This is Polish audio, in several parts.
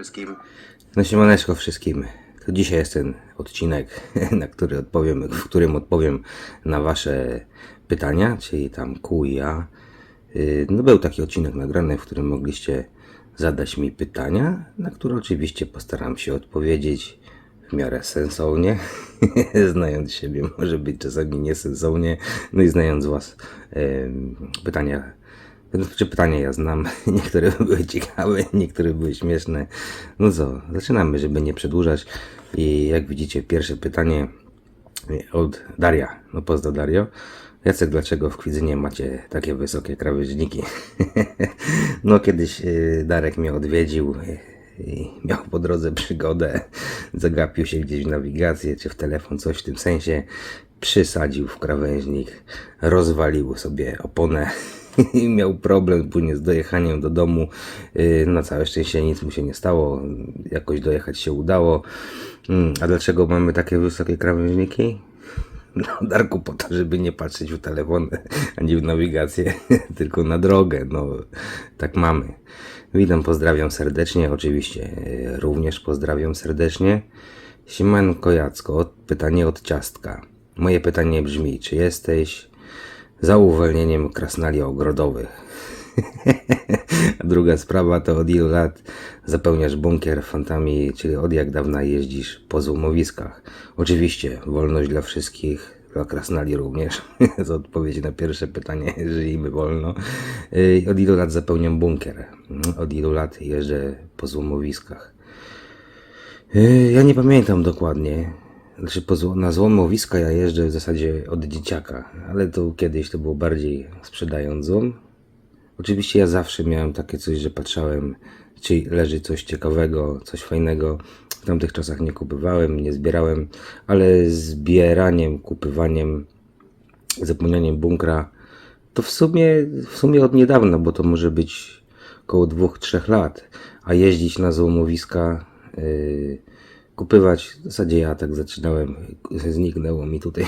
wszystkim. No siemaneczko wszystkim. To dzisiaj jest ten odcinek, na który odpowiem, w którym odpowiem na wasze pytania, czyli tam Q i ja. Yy, No był taki odcinek nagrany, w którym mogliście zadać mi pytania, na które oczywiście postaram się odpowiedzieć w miarę sensownie. znając siebie, może być czasami niesensownie. No i znając was, em, pytania czy pytania ja znam, niektóre były ciekawe, niektóre były śmieszne. No co, zaczynamy, żeby nie przedłużać. I jak widzicie, pierwsze pytanie od Daria. No pozdro Dario. Jacek, dlaczego w Kwidzynie macie takie wysokie krawężniki? no kiedyś y, Darek mnie odwiedził y, i miał po drodze przygodę. Zagapił się gdzieś w nawigację czy w telefon, coś w tym sensie. Przysadził w krawężnik, rozwalił sobie oponę i miał problem później z dojechaniem do domu. Yy, Na całe szczęście nic mu się nie stało. Jakoś dojechać się udało. Mm, A dlaczego mamy takie wysokie krawężniki? No, Darku, po to, żeby nie patrzeć w telefon ani w nawigację, tylko na drogę. No, tak mamy. Witam, pozdrawiam serdecznie. Oczywiście yy, również pozdrawiam serdecznie. Siemanko Jacko, pytanie od ciastka. Moje pytanie brzmi, czy jesteś za uwolnieniem krasnali ogrodowych. Druga sprawa to od ilu lat zapełniasz bunkier fantami, czyli od jak dawna jeździsz po złomowiskach. Oczywiście, wolność dla wszystkich, dla krasnali również. to odpowiedź na pierwsze pytanie, żyjmy wolno. Od ilu lat zapełniam bunkier? Od ilu lat jeżdżę po złomowiskach? Ja nie pamiętam dokładnie. Znaczy na złomowiska ja jeżdżę w zasadzie od dzieciaka, ale to kiedyś to było bardziej sprzedając złom. Oczywiście ja zawsze miałem takie coś, że patrzałem, czy leży coś ciekawego, coś fajnego. W tamtych czasach nie kupywałem, nie zbierałem, ale zbieraniem, kupywaniem, zapełnianiem bunkra to w sumie, w sumie od niedawna, bo to może być około dwóch, trzech lat, a jeździć na złomowiska, yy, kupywać, w zasadzie ja tak zaczynałem, zniknęło mi tutaj,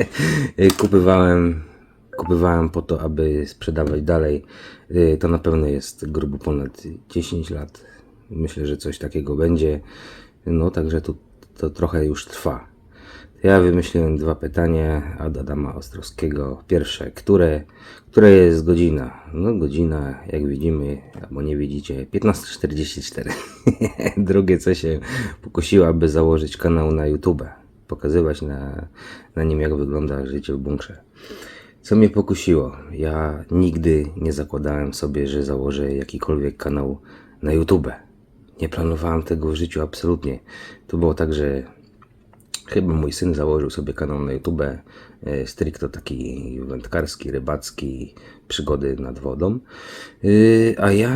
kupywałem, kupywałem po to, aby sprzedawać dalej, Yy, to na pewno jest grubo ponad 10 lat, myślę, że coś takiego będzie, no także to, to trochę już trwa. Ja wymyśliłem dwa pytania od Adama Ostrowskiego. Pierwsze, które, które jest godzina? No godzina, jak widzimy, albo nie widzicie, 15.44. Drugie, co się pokusiło, aby założyć kanał na YouTube. Pokazywać na, na nim, jak wygląda życie w bunkrze. Co mnie pokusiło? Ja nigdy nie zakładałem sobie, że założę jakikolwiek kanał na YouTube. Nie planowałem tego w życiu absolutnie. To było tak, że Chyba mój syn założył sobie kanał na YouTube, e, stricte taki wędkarski, rybacki, przygody nad wodą. Yy, A ja,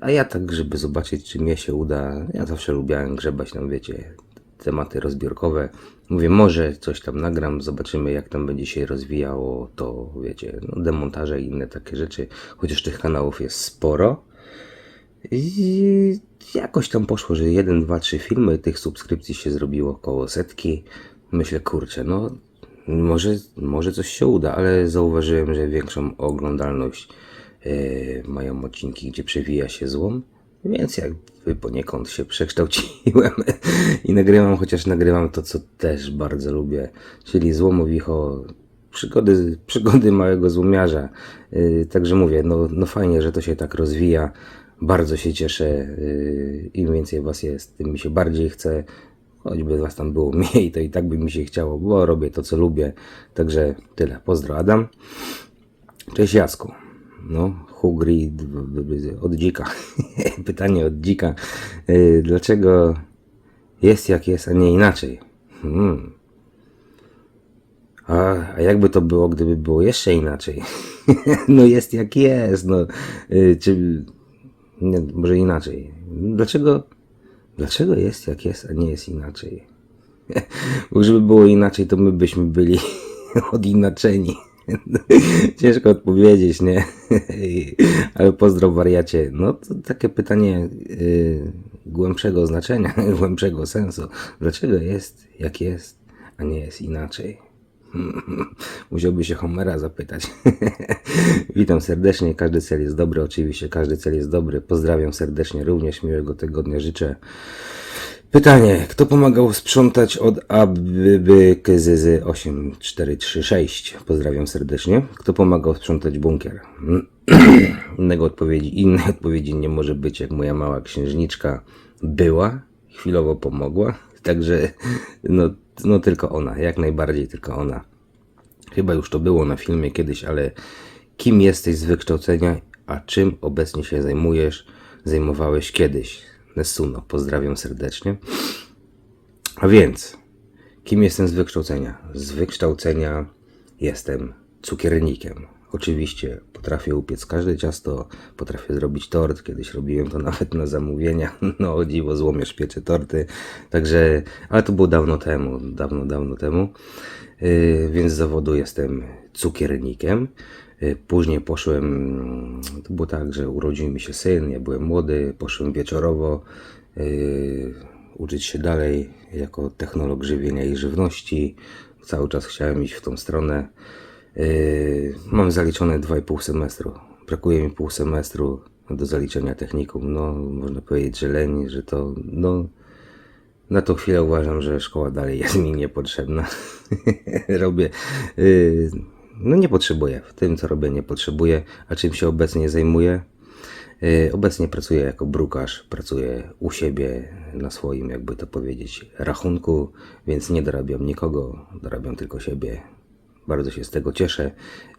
a ja tak, żeby zobaczyć, czy mnie się uda, ja zawsze lubiałem grzebać tam, wiecie, tematy rozbiorkowe. Mówię, może coś tam nagram, zobaczymy jak tam będzie się rozwijało to, wiecie, no, demontaże i inne takie rzeczy, chociaż tych kanałów jest sporo. I jakoś tam poszło, że jeden, dwa, trzy filmy, tych subskrypcji się zrobiło około setki. Myślę, kurczę, no może, może coś się uda, ale zauważyłem, że większą oglądalność e, mają odcinki, gdzie przewija się złom. Więc jakby poniekąd się przekształciłem i nagrywam, chociaż nagrywam to, co też bardzo lubię, czyli złomowicho, przygody, przygody małego złomiarza. Yy, także mówię, no, no fajnie, że to się tak rozwija. Bardzo się cieszę. Yy, Im więcej was jest, tym mi się bardziej chce. Choćby was tam było mniej, to i tak by mi się chciało, bo robię to, co lubię. Także tyle. Pozdro Adam. Cześć Jacku. No, Hugri d- d- d- od dzika. Pytanie od dzika. Yy, Dlaczego jest jak jest, a nie inaczej? Hmm. A, a jakby to było, gdyby było jeszcze inaczej? no jest jak jest, no. Yy, czy... Nie, może inaczej. Dlaczego... Dlaczego jest jak jest, a nie jest inaczej? Bo żeby było inaczej, to my byśmy byli odinaczeni. Ciężko odpowiedzieć, nie? Ale pozdro wariacie. No to takie pytanie y, głębszego znaczenia, głębszego sensu. Dlaczego jest jak jest, a nie jest inaczej? Musiałby się Homera zapytać. Witam serdecznie, każdy cel jest dobry, oczywiście każdy cel jest dobry. Pozdrawiam serdecznie, również miłego tygodnia życzę. Pytanie, kto pomagał sprzątać od ABBKZZ 8436? Pozdrawiam serdecznie. Kto pomagał sprzątać bunkier? Innego odpowiedzi, innej odpowiedzi nie może być, jak moja mała księżniczka była, chwilowo pomogła. Także no, no tylko ona, jak najbardziej tylko ona. Chyba już to było na filmie kiedyś, ale kim jesteś z wykształcenia, a czym obecnie się zajmujesz, zajmowałeś kiedyś? Nessuno, pozdrawiam serdecznie. A więc, kim jestem z wykształcenia? Z wykształcenia jestem cukiernikiem. Oczywiście potrafię upiec każde ciasto, potrafię zrobić tort. Kiedyś robiłem to nawet na zamówienia. No, o dziwo, złomiesz piecze torty. Także, ale to było dawno temu, dawno, dawno temu. Yy, więc z zawodu jestem cukiernikiem. Yy, Później poszłem, to było tak, że urodził mi się syn, ja byłem młody, poszłem wieczorowo uczyć się dalej jako technolog żywienia i żywności. Cały czas chciałem iść w tą stronę. Yy, mam zaliczone 2,5 semestru. Brakuje mi pół semestru do zaliczenia technikum. No, można powiedzieć, że leń, że to, no, na tą chwilę uważam, że szkoła dalej jest mi niepotrzebna. robię, yy, no nie potrzebuję. W tym, co robię, nie potrzebuję. A czym się obecnie zajmuję? Yy, Obecnie pracuję jako brukarz, pracuję u siebie na swoim, jakby to powiedzieć, rachunku, więc nie dorabiam nikogo, dorabiam tylko siebie. Bardzo się z tego cieszę.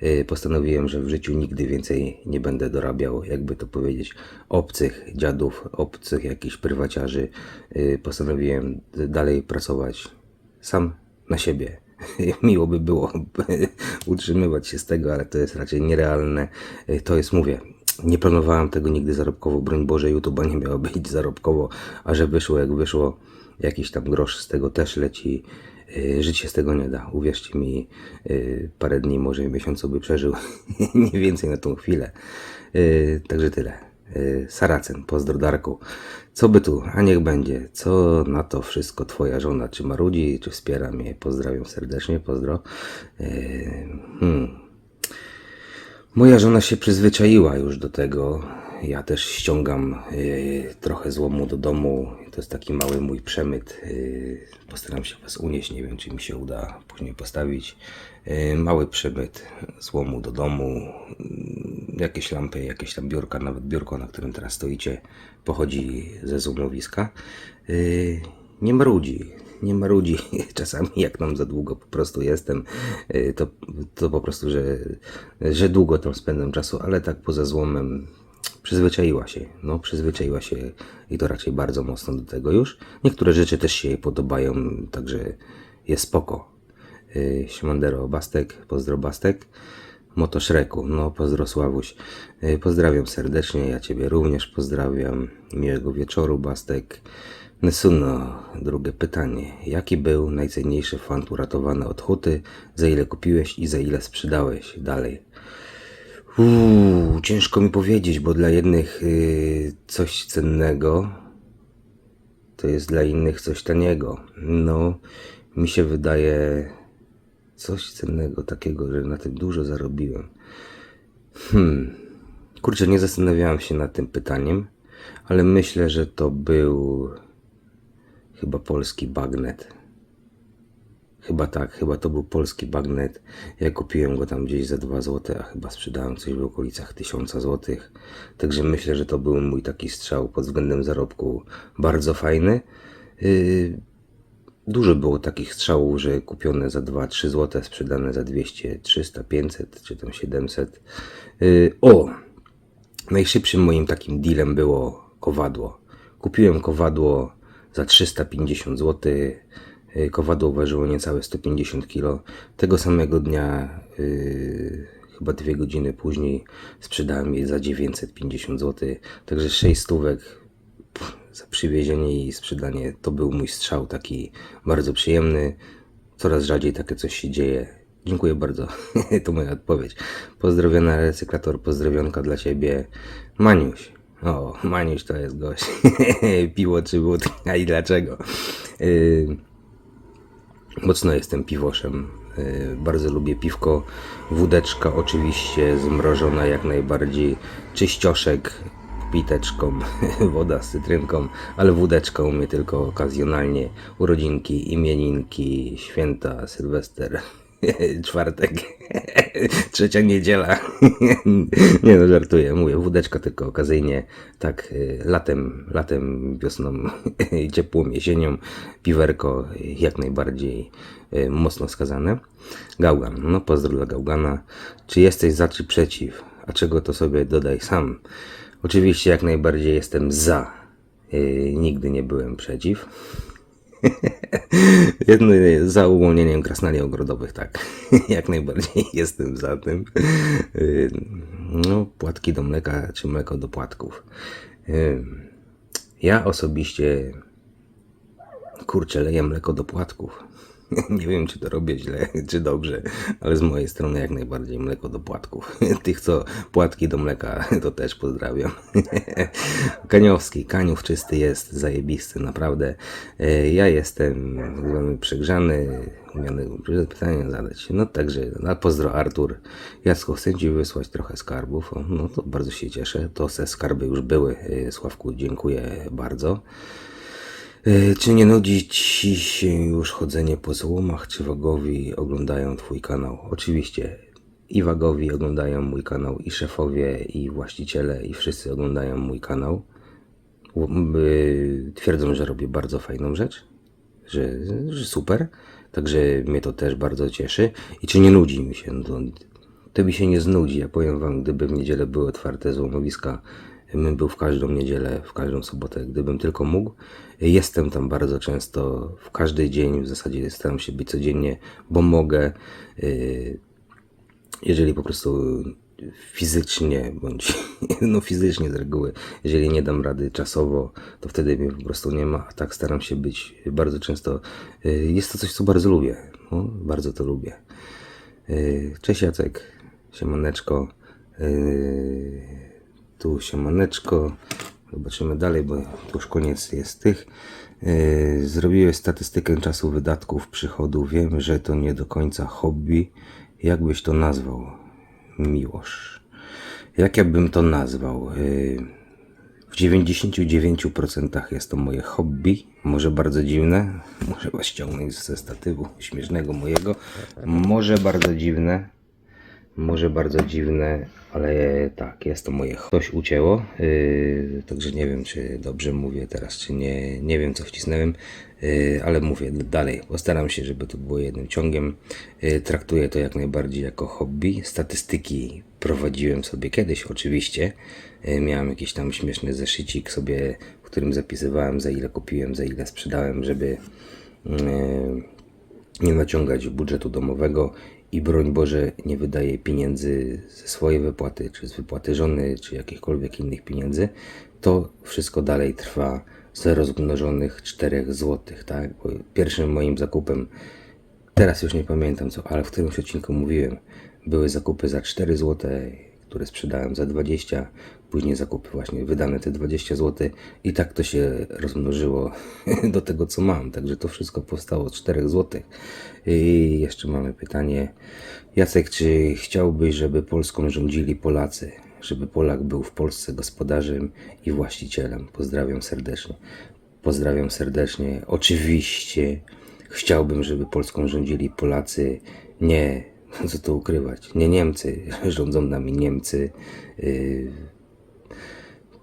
Yy, Postanowiłem, że w życiu nigdy więcej nie będę dorabiał, jakby to powiedzieć, obcych dziadów, obcych jakichś prywaciarzy. Yy, Postanowiłem dalej pracować sam na siebie. Miło by było utrzymywać się z tego, ale to jest raczej nierealne. Yy, To jest, mówię, nie planowałem tego nigdy zarobkowo, broń Boże, YouTube'a nie miało być zarobkowo, a że wyszło jak wyszło, jakiś tam grosz z tego też leci. Yy, Żyć się z tego nie da. Uwierzcie mi, yy, parę dni, może miesiącu by przeżył. nie więcej na tą chwilę. Yy, Także tyle. Saracen, pozdro Darku. Co by tu, a niech będzie. Co na to wszystko twoja żona? Czy marudzi, czy wspiera mnie? Pozdrawiam serdecznie, pozdro. Hmm. Moja żona się przyzwyczaiła już do tego. Ja też ściągam y, trochę złomu do domu. To jest taki mały mój przemyt. Y, postaram się Was unieść. Nie wiem, czy mi się uda później postawić. Y, mały przemyt złomu do domu. Y, jakieś lampy, jakieś tam biurka, nawet biurko, na którym teraz stoicie, pochodzi ze złomowiska. Nie marudzi nie marudzi czasami, jak nam za długo po prostu jestem, to, to po prostu, że, że długo tam spędzam czasu, ale tak poza złomem przyzwyczaiła się, no przyzwyczaiła się i to raczej bardzo mocno do tego już. Niektóre rzeczy też się jej podobają, także jest spoko. Y, Siemandero Bastek, pozdro Bastek. Moto Szreku, no pozdro Sławuś. Y, Pozdrawiam serdecznie, ja Ciebie również pozdrawiam. Miłego wieczoru, Bastek. Nesuno, drugie pytanie. Jaki był najcenniejszy fant uratowany od huty? Za ile kupiłeś i za ile sprzedałeś? Dalej. Uuu, ciężko mi powiedzieć, bo dla jednych y, coś cennego, to jest dla innych coś taniego. No, mi się wydaje coś cennego takiego, że na tym dużo zarobiłem. Hmm. Kurczę, nie zastanawiałem się nad tym pytaniem, ale myślę, że to był chyba polski bagnet. Chyba tak, chyba to był polski bagnet. Ja kupiłem go tam gdzieś za 2 zł, a chyba sprzedałem coś w okolicach 1000 zł. Także myślę, że to był mój taki strzał pod względem zarobku bardzo fajny. Yy, Dużo było takich strzałów, że kupione za 2-3 zł, sprzedane za 200, 300, 500 czy tam 700. Yy, o! Najszybszym moim takim dealem było kowadło. Kupiłem kowadło za 350 zł. Yy, Kowadło ważyło niecałe 150 kg. Tego samego dnia, yy, chyba dwie godziny później, sprzedałem je za 950 zł. Także 6 stówek za przywiezienie i sprzedanie to był mój strzał taki bardzo przyjemny. Coraz rzadziej takie coś się dzieje. Dziękuję bardzo. to moja odpowiedź. Pozdrowiona recyklator, pozdrowionka dla ciebie. Maniuś. O, Maniuś to jest gość. Piwo czy wódka i dlaczego? Yy, mocno jestem piwoszem. Y, Bardzo lubię piwko. Wódeczka oczywiście zmrożona jak najbardziej. Czyścioszek piteczką, woda z cytrynką, ale wódeczka u mnie tylko okazjonalnie. Urodzinki, imieninki, święta, sylwester, czwartek, trzecia niedziela. Nie no, żartuję, mówię, wódeczka tylko okazyjnie, tak y, latem, latem, wiosną, ciepłą jesienią, piwerko jak najbardziej y, mocno skazane. Gaugan, no pozdro dla Gaugana. Czy jesteś za czy przeciw? A czego to sobie dodaj sam? Oczywiście jak najbardziej jestem za. Y, nigdy nie byłem przeciw. Jedno za uwolnieniem krasnali ogrodowych, tak. Jak najbardziej jestem za tym. No, płatki do mleka, czy mleko do płatków. Ja osobiście kurczę, leję mleko do płatków. Nie wiem, czy to robię źle, czy dobrze, ale z mojej strony jak najbardziej mleko do płatków. Tych, co płatki do mleka, to też pozdrawiam. Kaniowski, Kaniów czysty jest, zajebisty, naprawdę. E, Ja jestem tak zwany przegrzany, umiany pytania zadać. No także, na pozdro Artur. Jacko, chcę Ci wysłać trochę skarbów. No to bardzo się cieszę. To te skarby już były. E, Sławku, dziękuję bardzo. E, Czy nie nudzi Ci się już chodzenie po złomach, czy wagowi oglądają Twój kanał? Oczywiście i wagowi oglądają mój kanał, i szefowie, i właściciele, i wszyscy oglądają mój kanał. Y, Twierdzą, że robię bardzo fajną rzecz, że, że super, także mnie to też bardzo cieszy. I czy nie nudzi mi się? No to, to mi się nie znudzi. Ja powiem Wam, gdyby w niedzielę były otwarte złomowiska, był w każdą niedzielę, w każdą sobotę, gdybym tylko mógł. Jestem tam bardzo często, w każdy dzień, w zasadzie staram się być codziennie, bo mogę. y, Jeżeli po prostu fizycznie, bądź no fizycznie z reguły, jeżeli nie dam rady czasowo, to wtedy mnie po prostu nie ma, tak staram się być bardzo często. Y, Jest to coś, co bardzo lubię. No, bardzo to lubię. Y, Cześć Jacek, siemaneczko. Tu siemaneczko. Zobaczymy dalej, bo to już koniec jest tych. Yy, Zrobiłeś statystykę czasu wydatków, przychodu. Wiem, że to nie do końca hobby. Jak byś to nazwał? Miłość. Jak ja bym to nazwał? Yy, W 99% jest to moje hobby. Może bardzo dziwne. Może was ściągnąć ze statywu śmiesznego mojego. Może bardzo dziwne. Może bardzo dziwne, ale tak, jest to moje. Ktoś ucięło, yy, także nie wiem, czy dobrze mówię teraz, czy nie. Nie wiem, co wcisnąłem, yy, ale mówię dalej. Postaram się, żeby to było jednym ciągiem. Yy, traktuję to jak najbardziej jako hobby. Statystyki prowadziłem sobie kiedyś, oczywiście. Yy, miałem jakiś tam śmieszny zeszycik sobie, w którym zapisywałem, za ile kupiłem, za ile sprzedałem, żeby. Yy, nie naciągać budżetu domowego i broń Boże nie wydaje pieniędzy ze swojej wypłaty, czy z wypłaty żony, czy jakichkolwiek innych pieniędzy, to wszystko dalej trwa z rozmnożonych 4 złotych, tak? Bo pierwszym moim zakupem, teraz już nie pamiętam co, ale w którymś odcinku mówiłem, były zakupy za 4 złote, które sprzedałem za 20, później zakupy właśnie wydane te 20 zł i tak to się rozmnożyło do tego co mam, także to wszystko powstało z 4 zł. I jeszcze mamy pytanie, Jacek, czy chciałbyś, żeby Polską rządzili Polacy? Żeby Polak był w Polsce gospodarzem i właścicielem? Pozdrawiam serdecznie. Pozdrawiam serdecznie. Oczywiście chciałbym, żeby Polską rządzili Polacy, nie, co tu ukrywać, nie Niemcy, rządzą nami Niemcy. Yy,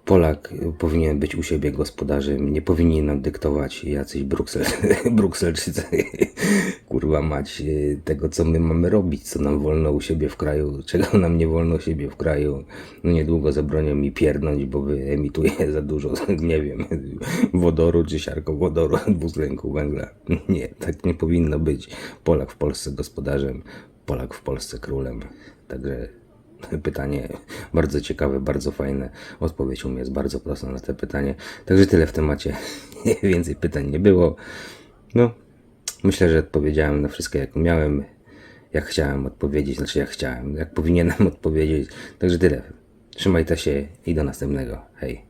Polak powinien być u siebie gospodarzem, nie powinni nam dyktować jacyś Bruksel, Brukselczycy, kurwa mać, yy, tego co my mamy robić, co nam wolno u siebie w kraju, czego nam nie wolno u siebie w kraju. No niedługo zabronią mi pierdnąć, bo wyemituję za dużo, nie wiem, wodoru czy siarkowodoru, dwutlenku węgla. Nie, tak nie powinno być. Polak w Polsce gospodarzem, Polak w Polsce królem. Także pytanie bardzo ciekawe, bardzo fajne. Odpowiedź u mnie jest bardzo prosta na te pytanie. Także tyle w temacie. Więcej pytań nie było. No, myślę, że odpowiedziałem na wszystko, jak umiałem, jak chciałem odpowiedzieć, znaczy jak chciałem, jak powinienem odpowiedzieć. Także tyle. Trzymajcie się i do następnego. Hej.